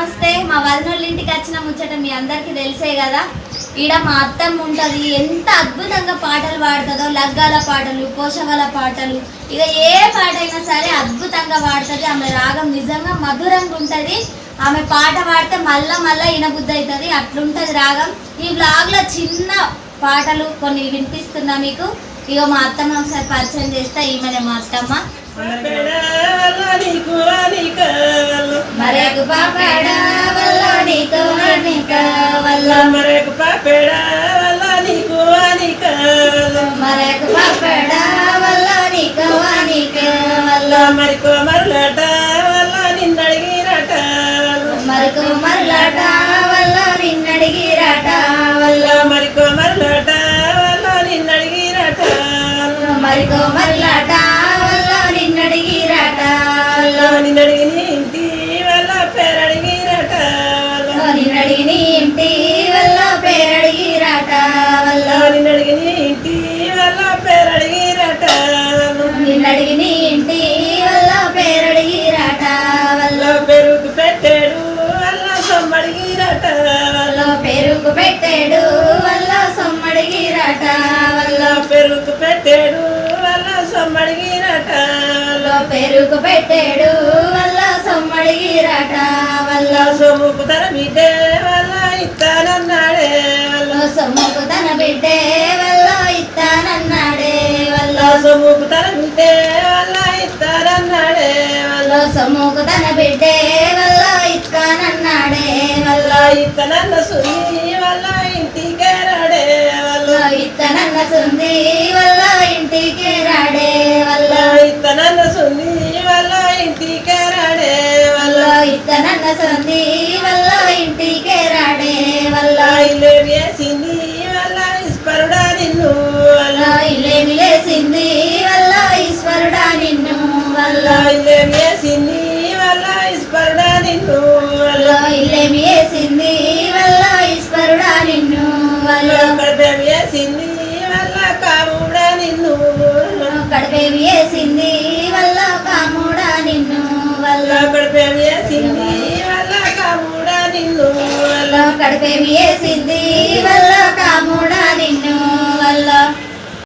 నమస్తే మా వదినోళ్ళ ఇంటికి వచ్చిన ముచ్చట మీ అందరికీ తెలిసే కదా. ఈడ మా అత్తమ్మ ఉంటుంది ఎంత అద్భుతంగా పాటలు పాడుతుందో లగ్గాల పాటలు కోశవల పాటలు. ఇక ఏ పాట అయినా సరే అద్భుతంగా పాడుతుంది. ఆమె రాగం నిజంగా మధురంగా ఉంటుంది. ఆమె పాట పాడితే మళ్ళా మళ్ళా ఇనబుద్ధి అవుతుంది అట్లుంటుంది రాగం. ఈ బ్లాగ్లో చిన్న పాటలు కొన్ని వినిపిస్తున్నా మీకు. ఇక మా అత్తమ్మ ఒకసారి పరిచయం చేస్తే ఈమెనే మా అత్తమ్మ. మరేకు పాపడ వల్ల నీకు నీక వల్ల మరేకు పాపేడ వల్ల నీకు అనిక మరేకు పాపడ వల్ల నీకు నీక వల్ల మరికో మరలట వల్ల నిన్నడిగిరట మరకు మరలాట వల్ల నిన్నడిగిరాట వల్ల మరికో మరలట వల్ల నిన్నడిగిరట మరికో మరలాట వల్ల నిన్నడిగిరాట వల్ల నిన్నడిగి పేరడిగిరట. నిన్నడిగి నీ ఇంటి వల్ల పేరడిగిరాట వల్ల పెరుగు పెట్టాడు వల్ల సొమ్మడిగిరట. వల్ల పెరుగు పెట్టాడు వల్ల సొమ్మడిగిరాట వల్ల పెరుగు పెట్టాడు వల్ల సొమ్మడిగిరట. వల్ల పెరుగు పెట్టాడు వల్ల సొమ్మడిగిరాట వల్ల సొమ్ముకు తన బిడ్డే వల్ల ఇస్తానన్నాడే వల్ల సొమ్ముకు తన బిడ్డే సొమ్ముకు తన బిడ్డే వల్ల ఇస్తానన్నాడే వల్ల సొమ్ముకు తన బిడ్డే వల్ల ఇస్తానన్నాడే వల్ల ఇత్తనన్న సుని వల్ల ఇంటికే రాడే వల్ల ఇత్తనన్న సుంది వల్ల ఇంటికి రాడే వల్ల ఇత్తనన్న సుని వల్ల ఇంటికే రాడే వల్ల వల్ల ఇత్తనన్న సుంది వల్ల ఇంటికి రాడే వల్ల ఇల్లు వేసింది వల్ల ఇస్పరుడా నిన్ను వల్ల. వేసింది వల్ల ఈశ్వరుడా నిన్ను వల్ల. కడప వేసింది వల్ల కాముడా నిన్ను కడిపేమి వేసింది వల్ల కాముడా నిన్ను వల్ల. కడప వేసింది వల్ల కాముడా నిన్ను వల్ల. కాముడా